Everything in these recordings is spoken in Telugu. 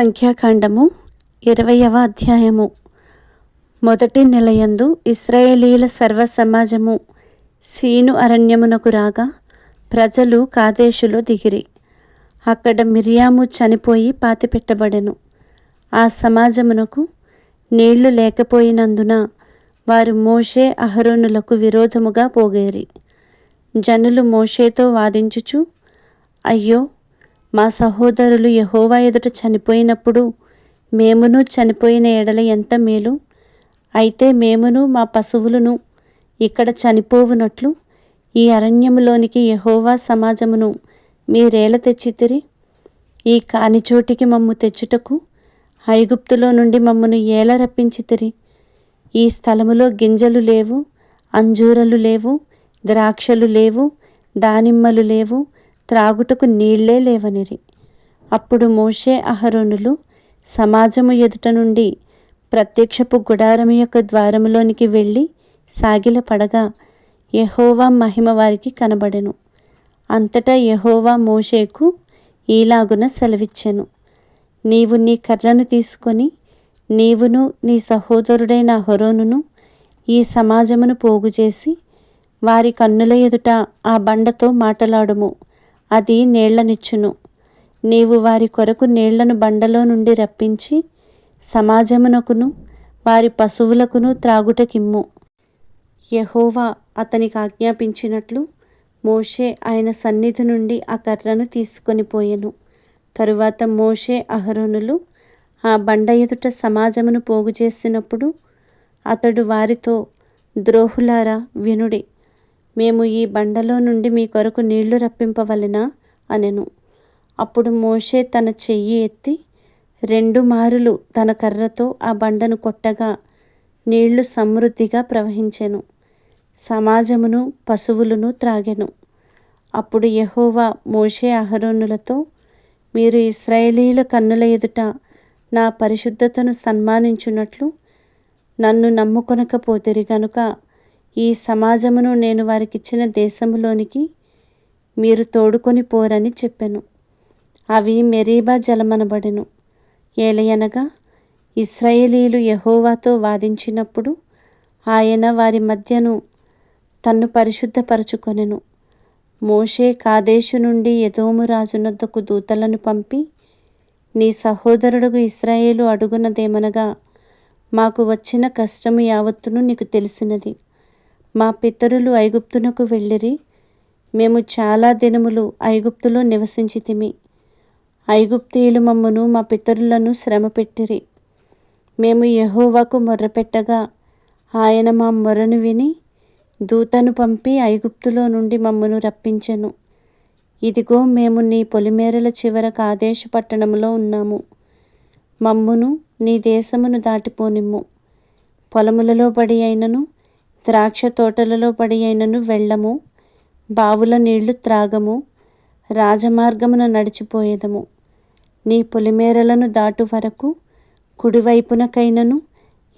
సంఖ్యాకాండము ఇరవయవ అధ్యాయము. మొదటి నెలయందు ఇస్రాయేలీల సర్వ సమాజము సీను అరణ్యమునకు రాగా ప్రజలు కాదేశులో దిగిరి. అక్కడ మిరియాము చనిపోయి పాతిపెట్టబడెను. ఆ సమాజమునకు నీళ్ళు లేకపోయినందున వారు మోషే అహరోనులకు విరోధముగా పోగేరి. జనులు మోషేతో వాదించుచు అయ్యో మా సహోదరులు యహోవా ఎదుట చనిపోయినప్పుడు మేమును చనిపోయిన ఎడల ఎంత మేలు? అయితే మేమును మా పశువులను ఇక్కడ చనిపోవునట్లు ఈ అరణ్యములోనికి యహోవా సమాజమును మీరేల తెచ్చితిరి? ఈ కానిచోటికి మమ్ము తెచ్చుటకు ఐగుప్తులో నుండి మమ్మను ఏల రప్పించితిరి? ఈ స్థలములో గింజలు లేవు అంజూరలు లేవు ద్రాక్షలు లేవు దానిమ్మలు లేవు త్రాగుటకు నీళ్ళే లేవనిరి. అప్పుడు మోషే అహరోనులు సమాజము ఎదుట నుండి ప్రత్యక్షపు గుడారము యొక్క ద్వారములోనికి వెళ్ళి సాగిలపడగా యహోవా మహిమ వారికి కనబడెను. అంతటా యహోవా మోషేకు ఈలాగున సెలవిచ్చెను. నీవు నీ కర్రను తీసుకొని నీవును నీ సహోదరుడైన హొరోనును ఈ సమాజమును పోగుచేసి వారి కన్నుల ఎదుట ఆ బండతో మాటలాడుము. అది నీళ్ళనిచ్చును. నీవు వారి కొరకు నీళ్ళను బండలో నుండి రప్పించి సమాజమునకును వారి పశువులకును త్రాగుటకిమ్ము. యహోవా అతనికి ఆజ్ఞాపించినట్లు మోషే ఆయన సన్నిధి నుండి ఆ కర్రను తీసుకొని పోయెను. తరువాత మోషే అహరోనులు ఆ బండ ఎదుట సమాజమును పోగు చేసినప్పుడు అతడు వారితో ద్రోహులారా వినుడి మేము ఈ బండలో నుండి మీ కొరకు నీళ్ళు రప్పింపవలెనా? అనెను. అప్పుడు మోషే తన చెయ్యి ఎత్తి రెండు మారులు తన కర్రతో ఆ బండను కొట్టగా నీళ్ళు సమృద్ధిగా ప్రవహించెను. సమాజమును పశువులను త్రాగెను. అప్పుడు యహోవా మోషే అహరోనులతో మీరు ఇస్రాయేలీల కన్నుల ఎదుట నా పరిశుద్ధతను సన్మానించున్నట్లు నన్ను నమ్ముకొనకపోతిరి గనుక ఈ సమాజమును నేను వారికిచ్చిన దేశములోనికి మీరు తోడుకొని పోరని చెప్పెను. అవి మెరీబా జలమనబడెను. ఏలయనగా ఇస్రాయేలీలు యహోవాతో వాదించినప్పుడు ఆయన వారి మధ్యను తన్ను పరిశుద్ధపరచుకొనెను. మోషే కాదేశు నుండి యదోము రాజునొద్దకు దూతలను పంపి నీ సహోదరుడుగు ఇస్రాయేలు అడుగునదేమనగా మాకు వచ్చిన కష్టము యావత్తును నీకు తెలిసినది. మా పితరులు ఐగుప్తునకు వెళ్ళిరి. మేము చాలా దినములు ఐగుప్తులో నివసించితిమి. ఐగుప్తీయులు మమ్మను మా పితరులను శ్రమ పెట్టిరి మేము యహోవాకు మొర్రపెట్టగా ఆయన మా మొరను విని దూతను పంపి ఐగుప్తులో నుండి మమ్మను రప్పించెను. ఇదిగో మేము నీ పొలిమేరల చివర కాదేశు పట్టణంలో ఉన్నాము. మమ్మును నీ దేశమును దాటిపోనిమ్ము. పొలములలో పడి అయినను ద్రాక్ష తోటలలో పడి అయినను వెళ్ళము బావుల నీళ్ళు త్రాగము రాజమార్గమున నడిచిపోయేదము. నీ పొలిమేరలను దాటు వరకు కుడివైపునకైనను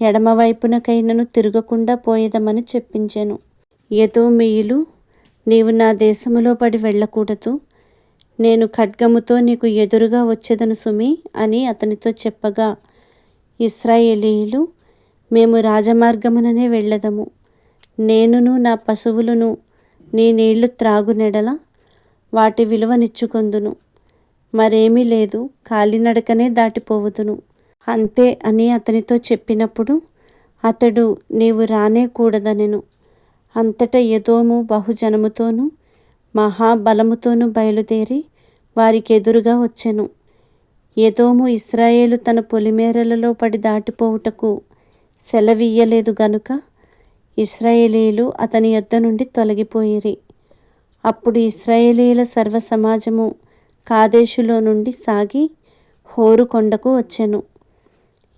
ఎడమవైపునకైనను తిరగకుండా పోయేదమని చెప్పించాను. ఏదో నీవు నా దేశములో పడి వెళ్ళకూడదు. నేను ఖడ్గముతో నీకు ఎదురుగా వచ్చేదను సుమి అని అతనితో చెప్పగా ఇస్రాయేలీయులు మేము రాజమార్గముననే వెళ్ళదము. నేనును నా పశువులను నీ నీళ్ళు త్రాగునెడల వాటి విలువనిచ్చుకొందును. మరేమీ లేదు కాలినడకనే దాటిపోవుదును. అంతే అని అతనితో చెప్పినప్పుడు అతడు నీవు రానే కూడదనెను. అంతటా ఎదోము బహుజనముతోనూ మహాబలముతోనూ బయలుదేరి వారికి ఎదురుగా వచ్చెను. ఎదోము ఇస్రాయేలు తన పొలిమేరలలో పడి దాటిపోవుటకు సెలవియ్యలేదు గనుక ఇస్రాయేలీలు అతని యొద్ద నుండి తొలగిపోయిరి. అప్పుడు ఇస్రాయేలీల సర్వ సమాజము కాదేశులో నుండి సాగి హోరు కొండకు వచ్చెను.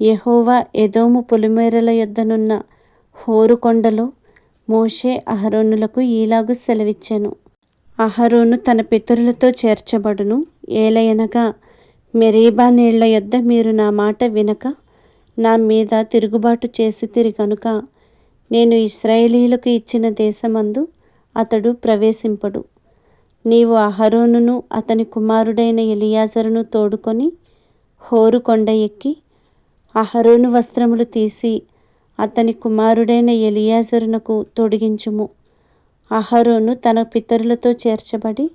యహోవా ఎదోము పొలిమేరల యొద్దనున్న హోరు కొండలో మోషే అహరోనులకు ఈలాగు సెలవిచ్చెను. అహరోను తన పితరులతో చేర్చబడును. ఏలయనగా మెరీబా నీళ్ళ యొద్ద మీరు నా మాట వినక నా మీద తిరుగుబాటు చేసి తిరిగనుక నేను ఇస్రాయేలీలకు ఇచ్చిన దేశమందు అతడు ప్రవేశింపడు. నీవు అహరోనును అతని కుమారుడైన ఎలియాజరును తోడుకొని హోరు కొండ ఎక్కి అహరోను వస్త్రములు తీసి అతని కుమారుడైన ఎలియాజరునకు తొడిగించుము. అహరోను తన పితరులతో చేర్చబడి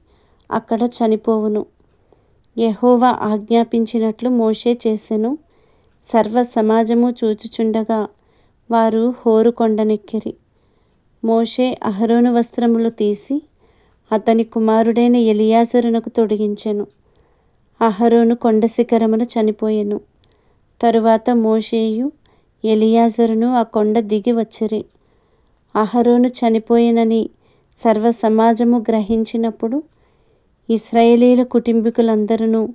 అక్కడ చనిపోవును. యహోవా ఆజ్ఞాపించినట్లు మోషే చేసెను. సర్వ సమాజము చూచుచుండగా వారు హోరుకొండనెక్కిరి మోషే అహరోను వస్త్రములు తీసి అతని కుమారుడైన ఎలియాజరునకు తొడిగించెను. అహరోను కొండ శిఖరమును చనిపోయెను. తరువాత మోషేయు ఎలియాజరును ఆ కొండ దిగి వచ్చిరి. అహరోను చనిపోయినని సర్వ సమాజము గ్రహించినప్పుడు ఇస్రాయేలీల కుటుంబీకులందరూ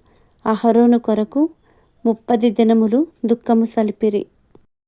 అహరోను కొరకు ముప్పది దినములు దుఃఖము సలిపిరి.